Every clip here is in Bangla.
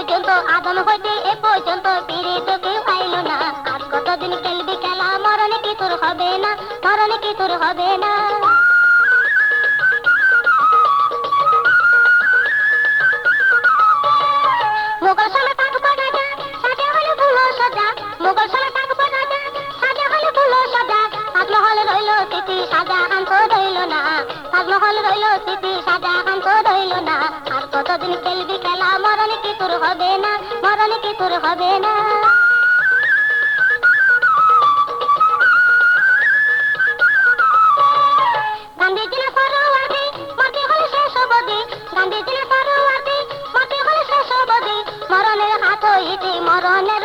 পর্যন্ত আদম হইতে এ পর্যন্ত ফিরে তো কেউ আইল না। আর কতদিন খেলবি খেলা, মরণে কি তোর হবে না, মরণে কি তোর হবে না। স্মৃতি সাজা আন্ত রইল না। তাজমহল রইল স্মৃতি সাজা আন্ত রইল না। আর কতদিন খেলবি খেলা, মরণ কি তোর হবে না? মরণ কি তোর হবে না? মরণের হাত হইতে মরণের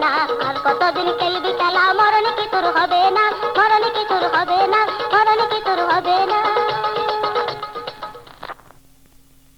না, আর কতদিন খেলবি খেলা? মরণ কি তোর হবে না? মরণ কি তোর হবে না? মরণ কি তোর হবে না?